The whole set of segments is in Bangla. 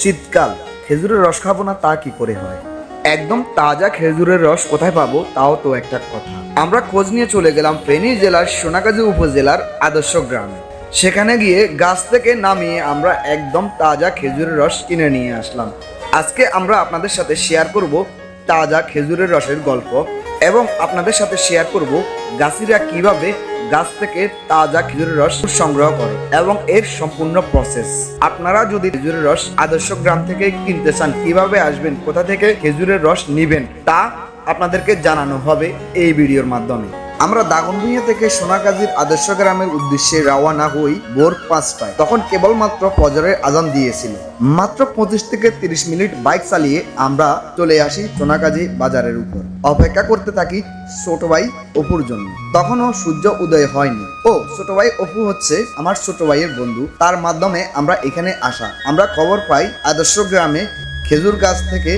শীতকাল, খেজুরের রস খাব না, তা কি করে হয়? একদম তাজা খেজুরের রস কোথায় পাবো, তাও তো একটা কথা। আমরা খোঁজ নিয়ে চলে গেলাম ফেনী জেলার সোনাগাজী উপজেলার আদর্শ গ্রামে। সেখানে গিয়ে গাছ থেকে নামিয়ে আমরা একদম তাজা খেজুরের রস কিনে নিয়ে আসলাম। আজকে আমরা আপনাদের সাথে শেয়ার করব তাজা খেজুরের রসের গল্প এবং আপনাদের সাথে শেয়ার করব গাছিরা কীভাবে গাছ থেকে তাজা খেজুরের রস সংগ্রহ করে এবং এর সম্পূর্ণ প্রসেস আপনারা যদি খেজুরের রস আদর্শ গ্রাম থেকে কিনতে চান, কীভাবে আসবেন, কোথা থেকে খেজুরের রস নিবেন, তা আপনাদেরকে জানানো হবে এই ভিডিওর মাধ্যমে। আমরা দাগনভূঞা থেকে সোনাগাজীর আদর্শ গ্রামের উদ্দেশ্যে রওনা হই ভোর পাঁচটায়। তখন কেবলমাত্র ফজরের আজান দিয়েছিল। মাত্র পঁচিশ থেকে তিরিশ মিনিট বাইক চালিয়ে আমরা চলে আসি সোনাগাজী বাজারের উপর। অপেক্ষা করতে থাকি ছোট ভাই অপুর জন্য। তখনও সূর্য উদয় হয়নি। ও, ছোট ভাই অপু হচ্ছে আমার ছোট ভাইয়ের বন্ধু। তার মাধ্যমে আমরা এখানে আসা। আমরা খবর পাই আদর্শ গ্রামে খেজুর গাছ থেকে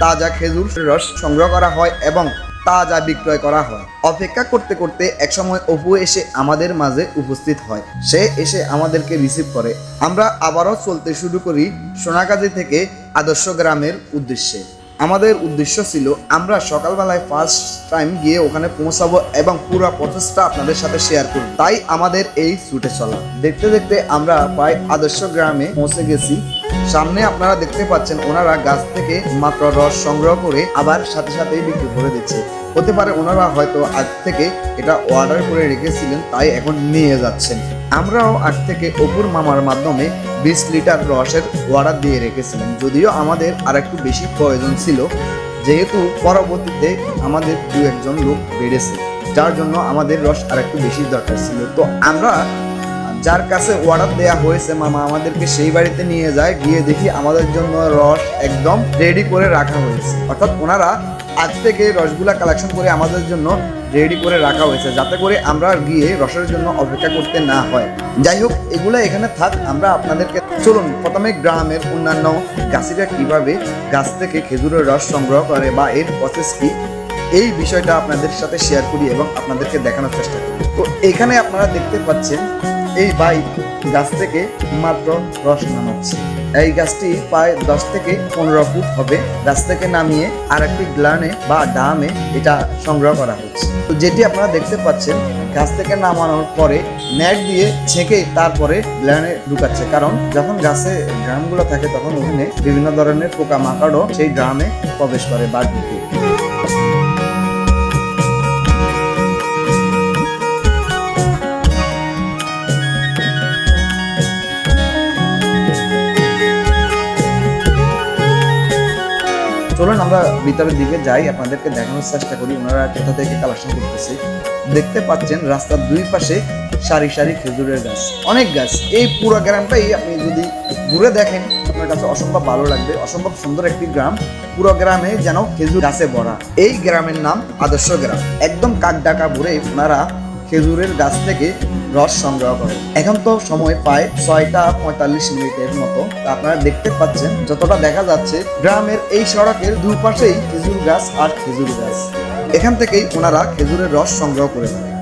তাজা খেজুর রস সংগ্রহ করা হয় এবং তাজা বিক্রয় করা হয়। অপেক্ষা করতে করতে একসময় অপু এসে আমাদের মাঝে উপস্থিত হয়। সে এসে আমাদেরকে রিসিভ করে। আমরা আবারও চলতে শুরু করি সোনাগাজী থেকে আদর্শ গ্রামের উদ্দেশ্যে। আমাদের উদ্দেশ্য ছিল, আমরা সকালবেলায় ফার্স্ট টাইম গিয়ে ওখানে পৌঁছাবো এবং পুরো প্রসেসটা আপনাদের সাথে শেয়ার করব। তাই আমাদের এই ছুটে চলা। দেখতে দেখতে আমরা প্রায় আদর্শ গ্রামে পৌঁছে গেছি। সামনে আপনারা দেখতে পাচ্ছেন, ওনারা গাছ থেকে মাত্র রস সংগ্রহ করে আবার সাথে সাথেই বিক্রি করে দিচ্ছে। হতে পারে ওনারা হয়তো আগ থেকে এটা অর্ডার করে রেখেছিলেন, তাই এখন নিয়ে যাচ্ছেন। আমরাও আগ থেকে অপুর মামার মাধ্যমে বিশ লিটার রসের অর্ডার দিয়ে রেখেছিলাম। যদিও আমাদের আর একটু বেশি প্রয়োজন ছিল, যেহেতু পরবর্তীতে আমাদের দু একজন লোক বেড়েছে, যার জন্য আমাদের রস আর একটু বেশি দরকার ছিল। তো আমরা যার কাছে অর্ডার দেয়া হয়েছে, মামা, আমাদেরকে সেই বাড়িতে নিয়ে যায়, গিয়ে দেখি আমাদের জন্য রস একদম রেডি করে রাখা হয়েছে। অর্থাৎ ওনারা আজ থেকে রসগুলা কালেকশন করে আমাদের জন্য রেডি করে রাখা হয়েছে, যাতে করে আমরা গিয়ে রসের জন্য অপেক্ষা করতে না হয়। যাই হোক, এগুলো এখানে থাক, আমরা আপনাদেরকে চলুন, প্রথমে গ্রামের অন্যান্য গাছিরা কীভাবে গাছ থেকে খেজুরের রস সংগ্রহ করে বা এর প্রসেস কি, এই বিষয়টা আপনাদের সাথে শেয়ার করি এবং আপনাদেরকে দেখানোর চেষ্টা করি। তো এখানে আপনারা দেখতে পাচ্ছেন এই বাইক গাছ থেকে মাত্র রস নামাচ্ছে এই গাছটি প্রায় দশ থেকে পনেরো ফুট হবে। গাছ থেকে নামিয়ে আর একটি গ্লানে বা ডামে এটা সংগ্রহ করা হচ্ছে। তো যেটি আপনারা দেখতে পাচ্ছেন, গাছ থেকে নামানোর পরে নেট দিয়ে ছেঁকে তারপরে গ্লানে ঢুকাচ্ছে। কারণ যখন গাছে ড্রামগুলো থাকে, তখন ওখানে বিভিন্ন ধরনের পোকা মাকড়ও সেই ড্রামে প্রবেশ করে বা ঢুকে। চলুন আমরা ভিতরের দিকে যাই, আপনাদেরকে দেখানোর চেষ্টা করি ওনারা কোথা থেকে কালেকশন করতেছে। দেখতে পাচ্ছেন রাস্তার দুই পাশে সারি সারি খেজুরের গাছ, অনেক গাছ। এই পুরো গ্রামটাই আপনি যদি ঘুরে দেখেন, আপনার কাছে অসম্ভব ভালো লাগবে, অসম্ভব সুন্দর একটি গ্রাম। পুরো গ্রামে যেন খেজুর গাছে ভরা। এই গ্রামের নাম আদর্শ গ্রাম। একদম কাক ডাকা ভরে ওনারা খেজুরের গাছ থেকে রস সংগ্রহ করে। এখন তো সময় প্রায় ছয়টা পঁয়তাল্লিশ মিনিটের মতো। আপনারা দেখতে পাচ্ছেন, যতটা দেখা যাচ্ছে গ্রামের এই সড়কের দুপাশেই খেজুর গাছ আর খেজুর গাছ। এখান থেকেই ওনারা খেজুরের রস সংগ্রহ করে থাকে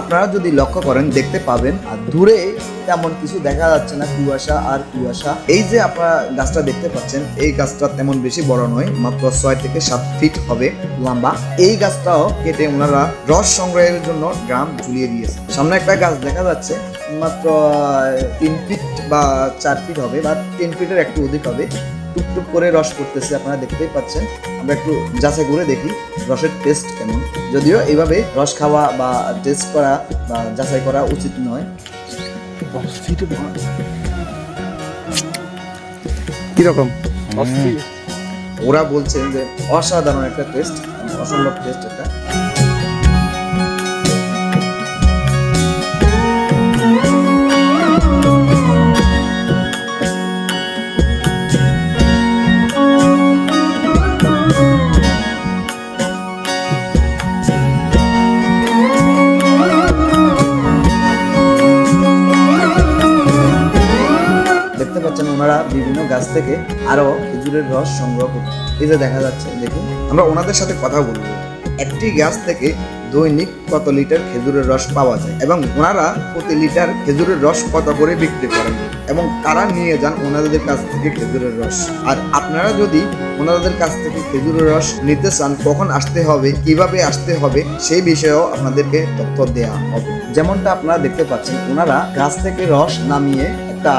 আপনারা যদি লক্ষ্য করেন, দেখতে পাবেন, আর দূরে তেমন কিছু দেখা যাচ্ছে না, কুয়াশা আর কুয়াশা। এই যে আপনারা গাছটা দেখতে পাচ্ছেন, এই গাছটা তেমন বেশি বড় নয়, মাত্র ছয় থেকে সাত ফিট হবে লম্বা। এই গাছটাও কেটে ওনারা রস সংগ্রহের জন্য ড্রাম ঝুলিয়ে দিয়েছে। সামনে একটা গাছ দেখা যাচ্ছে, মাত্র তিন ফিট বা চার ফিট হবে, বা তিন ফিটের একটু অধিক হবে। টুকটুক করে রস করতেছে আপনারা দেখতেই পাচ্ছেন। আমরা একটু যাচাই করে দেখি রসের টেস্ট কেমন। যদিও এইভাবে রস খাওয়া বা টেস্ট করা বা যাচাই করা উচিত নয়। কীরকম? ওরা বলছেন যে অসাধারণ একটা টেস্ট অসম্ভব টেস্ট এটা। থেকে আরও খেজুরের রস সংগ্রহ করতে এই যে দেখা যাচ্ছে, দেখুন, আমরা ওনাদের সাথে কথা বলব। একটি গাছ থেকে দৈনিক কত লিটার খেজুরের রস পাওয়া যায় এবং ওনারা প্রতি লিটার খেজুরের রস কত করে বিক্রি করেন এবং কারা নিয়ে যান ওনাদের কাছ থেকে খেজুরের রস। আর আপনারা যদি ওনাদের কাছ থেকে খেজুরের রস নিতে চান, কখন আসতে হবে, কীভাবে আসতে হবে, সেই বিষয়েও আপনাদেরকে তথ্য দেওয়া হবে। যেমনটা আপনারা দেখতে পাচ্ছেন, ওনারা গাছ থেকে রস নামিয়ে একটা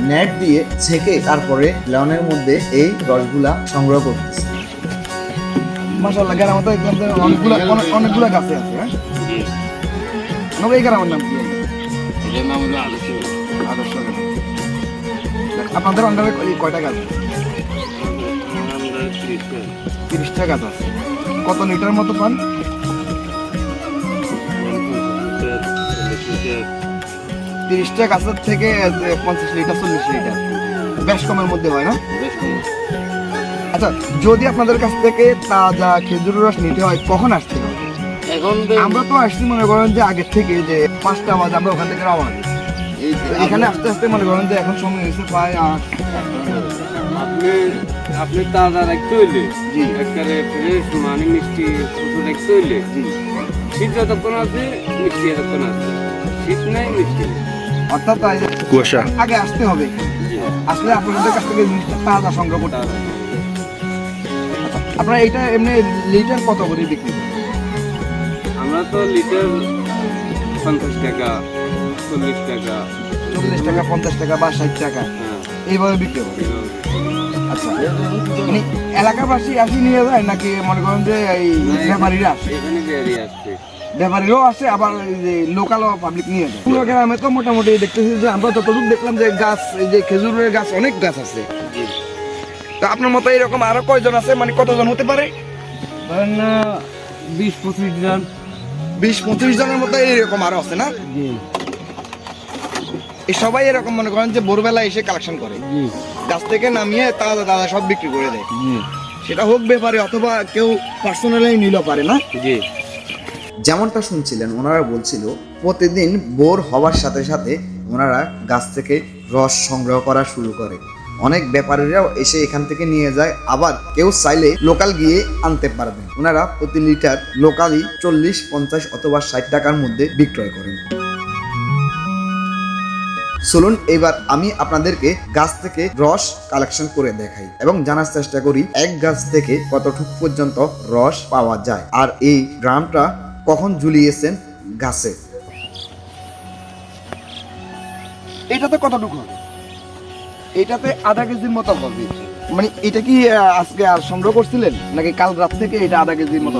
নেট দিয়ে ছেঁকে তারপরে লনের মধ্যে এই রসগুলা সংগ্রহ করতেছে। মাশাআল্লাহ গ্রামে তো অনেকগুলো অনেক- অনেকগুলো গাছে আছে হ্যাঁ? এই গ্রামের নাম কি? এটার নাম হলো আদর্শ আদর্শ আপনাদের অন্ডারে কয়টা গাছ তিরিশটা গাছ আছে। কত লিটার মতো পান? তিরিশটা গাছের থেকে পঞ্চাশ লিটার চল্লিশ লিটার। বেশ কমের মধ্যে হয় না? আচ্ছা যদি আপনাদের কাছ থেকে তাজা খেজুরের রস নিতে হয় কখন আসতে হবে? এখন আমরা তো আসছি মনে করেন যে আগের থেকে যে পাঁচটা বাজে আমরা ওখান থেকে রওনা এখানে আস্তে আস্তে মনে করেন যে এখন সময় হয়েছে প্রায় আপনি আপনি তাজা রাখতে হইলে জি। একবারে ফ্রেশ মানে মিষ্টি রাখতে হইলে জি। শীত যতক্ষণ আছে মিষ্টি যতক্ষণ আছে। শীত নাই মিষ্টি নেই। অর্থাৎ কুয়াশা। আগে আসতে হবে। আসলে আপনাদের কাছ থেকে তাজা সংগ্রহ করতে হবে। আপনারা এটা এমনি লিটার কত করে বিক্রি করেন? আমরা তো লিটার পঞ্চাশ টাকা চল্লিশ টাকা। চল্লিশ টাকা পঞ্চাশ টাকা বা ষাট টাকা। হ্যাঁ। এইভাবে বিক্রি এভাবে। আচ্ছা। মানে এলাকাবাসী আসি নিয়ে যায় নাকি মনে করেন যে এই ব্যাপারীরা আসে? এখানে আসছে ব্যাপারীরাও আসে আবার যে লোকালও পাবলিক নিয়ে যায়। পুরো গ্রামে তো মোটামুটি দেখতেছি যে আমরা যতটুকু দেখলাম যে গাছ এই যে খেজুরের গাছ অনেক গাছ আছে। তো আপনার মতো এরকম আরও কয়জন আছে? মানে কতজন হতে পারে? ধরেন বিশ পঁচিশ জন। বিশ পঁচিশ জনের মতো এইরকম আরও আছে না? এই সবাই এরকম মনে করেন যে ভোরবেলা এসে কালেকশন করে। গাছ থেকে নামিয়ে তাজা তাজা সব বিক্রি করে দেয়। সেটা হোক ব্যাপারে অথবা কেউ পার্সোনালি নিল পারে না? জি। যেমনটা শুনছিলেন, ওনারা বলছিল প্রতিদিন বোর হওয়ার সাথে সাথে ওনারা গাছ থেকে রস সংগ্রহ করা শুরু করে। অনেক ব্যাপারীরাও এসে এখান থেকে নিয়ে যায়, আবার কেউ চাইলে লোকাল গিয়ে আনতে পারবেন ওনারা প্রতি লিটার লোকালি চল্লিশ, পঞ্চাশ অথবা ষাট টাকার মধ্যে বিক্রয় করেন। চলুন, এবার আমি আপনাদেরকে গাছ থেকে রস কালেকশন করে দেখাই এবং জানার চেষ্টা করি, এক গাছ থেকে কতটুক পর্যন্ত রস পাওয়া যায়। আর এই গ্রামটা কখন ঝুলিয়েছেন গাছে? এটাতে কতটুকু হবে? এটাতে আধা কেজির মতো হবে। মানে এটা কি আজকে আর সংগ্রহ করছিলেন? নাকি কাল রাত থেকে এটা আধা কেজির মতো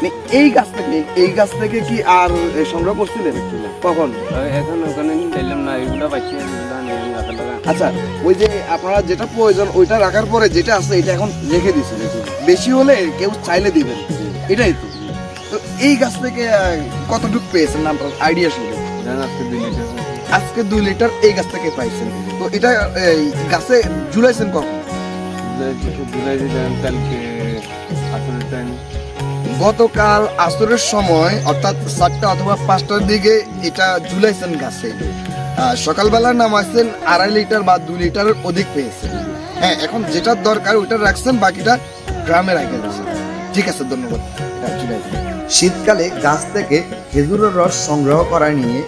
মানে এই গাছ থেকে এই গাছ থেকে কি আর সংগ্রহ করছিলেন কখন? এখন ওখানে দিলাম না এগুলো পাচ্ছি আচ্ছা ওই যে আপনারা যেটা প্রয়োজন ওইটা রাখার পরে যেটা আছে এটা এখন রেখে দিচ্ছেন বেশি হলে কেউ চাইলে দিবেন। এটাই তো। তো এই গাছ থেকে কতটুকু পেয়েছেন? না আপনার আইডিয়া শুনে আজকে দুই লিটার। এই গাছ থেকে পাইছেন। তো এটা এই, গাছে ঝুলাইছেন কখন? গতকাল আসরের সময় অর্থাৎ চারটা অথবা পাঁচটার দিকে এটা ঝুলাইছেন গাছে। সকালবেলা নামাইছেন আড়াই লিটার বা দুই লিটারের অধিক পেয়েছেন। হ্যাঁ এখন যেটার দরকার ওইটা রাখছেন বাকিটা গ্রামে রাখে দিয়েছেন ঠিক আছে, ধন্যবাদ। শীতকালে গাছ থেকে খেজুরের রস সংগ্রহ করা নিয়ে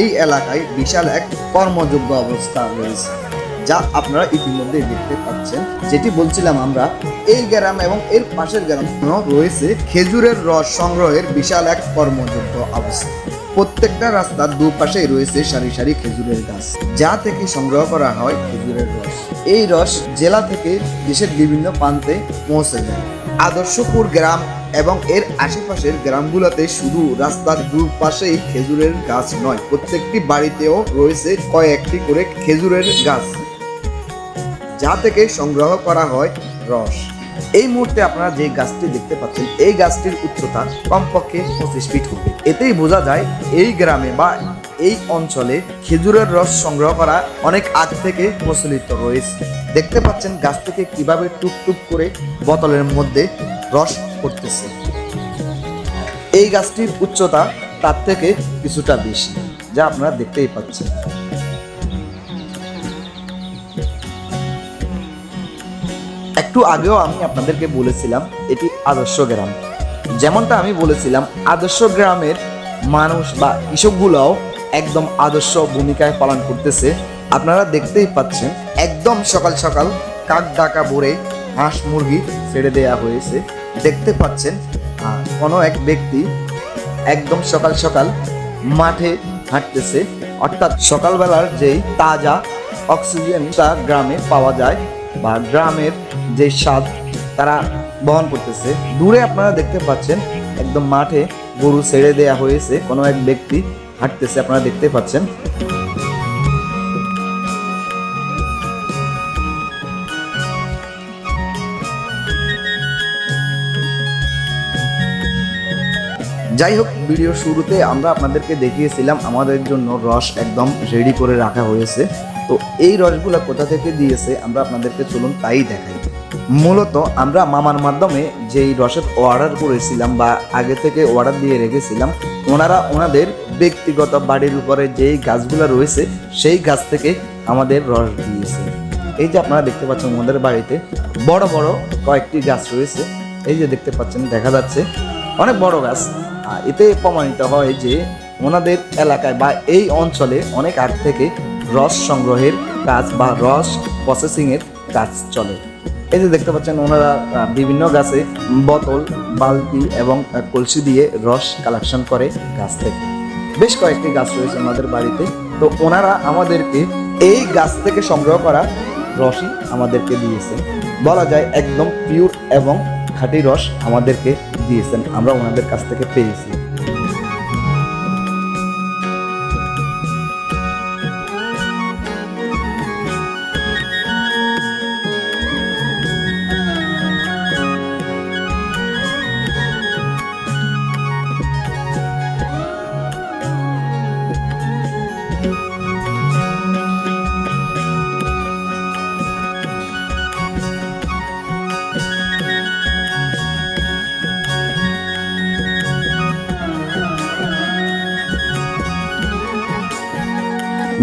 এই এলাকায় বিশাল এক কর্মযোগ্য অবস্থা রয়েছে, যা আপনারা ইতিমধ্যে দেখতে পাচ্ছেন। যেটি বলছিলাম আমরা, এই গ্রাম এবং এর পাশের গ্রাম রয়েছে খেজুরের রস সংগ্রহের বিশাল এক কর্মযোগ্য অবস্থা। প্রত্যেকটা রাস্তার দুপাশেই রয়েছে সারি সারি খেজুরের গাছ, যা থেকে সংগ্রহ করা হয় খেজুরের রস। এই রস জেলা থেকে দেশের বিভিন্ন প্রান্তে পৌঁছে যায়। আদর্শপুর গ্রাম এবং এর আশেপাশের গ্রামগুলোতে শুধু রাস্তার দুপাশেই খেজুরের গাছ নয়, প্রত্যেকটি বাড়িতেও রয়েছে কয়েকটি করে খেজুরের গাছ যা থেকে সংগ্রহ করা হয় রস। এই মুহূর্তে আপনারা যে গাছটি দেখতে পাচ্ছেন, এই গাছটির উচ্চতা কমপক্ষে পঁচিশ ফিট হবে। এতেই বোঝা যায় এই গ্রামে বা এই অঞ্চলে খেজুরের রস সংগ্রহ করা অনেক আগ থেকে প্রচলিত রয়েছে। দেখতে পাচ্ছেন গাছ থেকে কীভাবে টুকটুক করে বোতলের মধ্যে রস পড়তেছে। এই গাছটির উচ্চতা তার থেকে কিছুটা বেশি, যা আপনারা দেখতেই পাচ্ছেন। একটু আগেও আমি আপনাদেরকে বলেছিলাম, এটি আদর্শ গ্রাম। যেমনটা আমি বলেছিলাম, আদর্শ গ্রামের মানুষ বা কৃষকগুলোও একদম আদর্শ ভূমিকায় পালন করতেছে। আপনারা দেখতেই পাচ্ছেন, একদম সকাল সকাল কাক ডাকা ভরে হাঁস মুরগি ছেড়ে দেয়া হয়েছে। দেখতে পাচ্ছেন কোনো এক ব্যক্তি একদম সকাল সকাল মাঠে হাঁটতেছে। অর্থাৎ সকালবেলার যেই তাজা অক্সিজেনটা গ্রামে পাওয়া যায় বা গ্রামের যে স্বাদ তারা বহন করতেছে। দূরে আপনারা দেখতে পাচ্ছেন, একদম মাঠে গরু ছেড়ে দেয়া হয়েছে কোনো এক ব্যক্তি। হাঁটতেছে, আপনারা দেখতে পাচ্ছেন। যাই হোক ভিডিও শুরুতে আমরা আপনাদেরকে দেখিয়েছিলাম আমাদের জন্য রস একদম রেডি করে রাখা হয়েছে। তো এই রসগুলো কোথা থেকে দিয়েছে আমরা আপনাদেরকে চলুন তাই দেখাই। মূলত আমরা মামার মাধ্যমে যেই রসের অর্ডার করেছিলাম বা আগে থেকে অর্ডার দিয়ে রেখেছিলাম, ওনারা ওনাদের ব্যক্তিগত বাড়ির উপরে যেই গাছগুলো রয়েছে, সেই গাছ থেকে আমাদের রস দিয়েছে। এই যে আপনারা দেখতে পাচ্ছেন আমাদের বাড়িতে বড় বড় কয়েকটি গাছ রয়েছে। এই যে দেখতে পাচ্ছেন, দেখা যাচ্ছে অনেক বড় গাছ। এতে প্রমাণিত হয় যে ওনাদের এলাকায় বা এই অঞ্চলে অনেক আগ থেকে রস সংগ্রহের কাজ বা রস প্রসেসিং এর কাজ চলে। এই যে দেখতে পাচ্ছেন, ওনারা বিভিন্ন গাছে বোতল, বালতি এবং কলসি দিয়ে রস কালেকশন করে গাছ থেকে। বেশ কয়েকটি গাছ রয়েছে আমাদের বাড়িতে। তো ওনারা আমাদেরকে এই গাছ থেকে সংগ্রহ করা রসই আমাদেরকে দিয়েছে বলা যায় একদম পিওর এবং খাঁটি রস আমাদেরকে দিয়েছেন। আমরা ওনাদের কাছ থেকে পেয়েছি।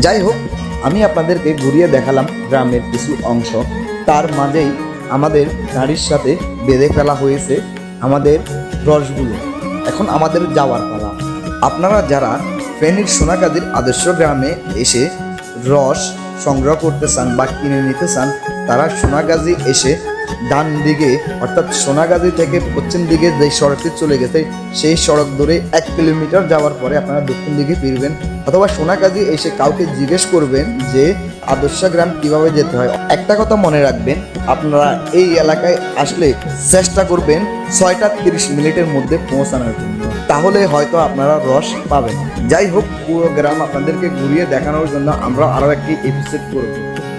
যাই হোক আমি আপনাদেরকে ঘুরিয়ে দেখালাম গ্রামের কিছু অংশ। তার মাঝেই আমাদের গাড়ির সাথে বেঁধে ফেলা হয়েছে আমাদের রসগুলো। এখন আমাদের যাওয়ার পালা। আপনারা যারা ফেনীর সোনাগাজীর আদর্শ গ্রামে এসে রস সংগ্রহ করতে চান বা কিনে নিতে চান, তারা সোনাগাজী এসে ডান দিকে, অর্থাৎ সোনাগাজী থেকে পশ্চিম দিকে যে সড়কটি চলে গেছে, সেই সড়ক ধরে এক কিলোমিটার যাওয়ার পরে আপনারা দক্ষিণ দিকে ফিরবেন। অথবা সোনাগাজী এসে কাউকে জিজ্ঞেস করবেন যে, আদর্শ গ্রাম কীভাবে যেতে হয়? একটা কথা মনে রাখবেন, আপনারা এই এলাকায় আসলে চেষ্টা করবেন ছয়টা তিরিশ মিনিটের মধ্যে পৌঁছানোর জন্য। তাহলে হয়তো আপনারা রস পাবেন। যাই হোক, পুরো গ্রাম আপনাদেরকে ঘুরিয়ে দেখানোর জন্য আমরা আরও একটি এপিসোড করব।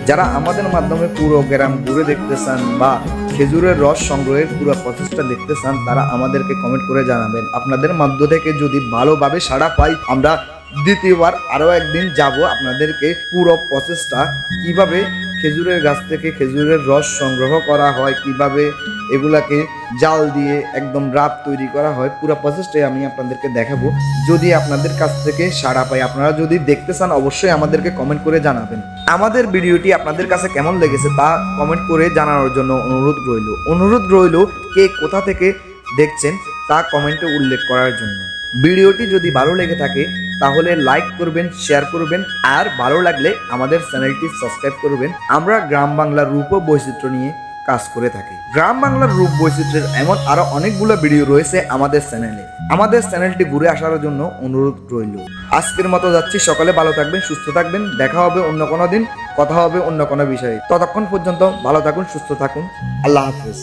যারা আমাদের মাধ্যমে পুরো গ্রাম ঘুরে দেখতে চান বা খেজুরের রস সংগ্রহের পুরো প্রচেষ্টা দেখতে চান, তারা আমাদেরকে কমেন্ট করে জানাবেন। আপনাদের মধ্য থেকে যদি ভালোভাবে সাড়া পাই, আমরা দ্বিতীয়বার আরও একদিন যাব আপনাদেরকে পুরো প্রচেষ্টা কীভাবে খেজুরের গাছ থেকে খেজুরের রস সংগ্রহ করা হয়। কীভাবে? এগুলাকে জাল দিয়ে একদম রাত তৈরি করা হয়। পুরো প্রসেসটাই আমি আপনাদেরকে দেখাবো। যদি আপনাদের কাছ থেকে সাড়া পাই, আপনারা যদি দেখতে চান, অবশ্যই আমাদেরকে কমেন্ট করে জানাবেন। আমাদের ভিডিওটি আপনাদের কাছে কেমন লেগেছে তা কমেন্ট করে জানানোর জন্য অনুরোধ রইল। অনুরোধ রইল কে কোথা থেকে দেখছেন তা কমেন্টে উল্লেখ করার জন্য। ভিডিওটি যদি ভালো লেগে থাকে তাহলে লাইক করবেন শেয়ার করবেন, আর ভালো লাগলে আমাদের চ্যানেলটি সাবস্ক্রাইব করবেন। আমরা গ্রাম বাংলার রূপ বৈচিত্র্য নিয়ে কাজ করে থাকি। গ্রাম বাংলার রূপ বৈচিত্র্যের এমন আরও অনেকগুলো ভিডিও রয়েছে আমাদের চ্যানেলে। আমাদের চ্যানেলটি ঘুরে আসার জন্য অনুরোধ রইল। আজকের মতো যাচ্ছি। সকালে ভালো থাকবেন, সুস্থ থাকবেন। দেখা হবে অন্য কোনো দিন, কথা হবে অন্য কোনো বিষয়ে। ততক্ষণ পর্যন্ত ভালো থাকুন, সুস্থ থাকুন। আল্লাহ হাফেজ।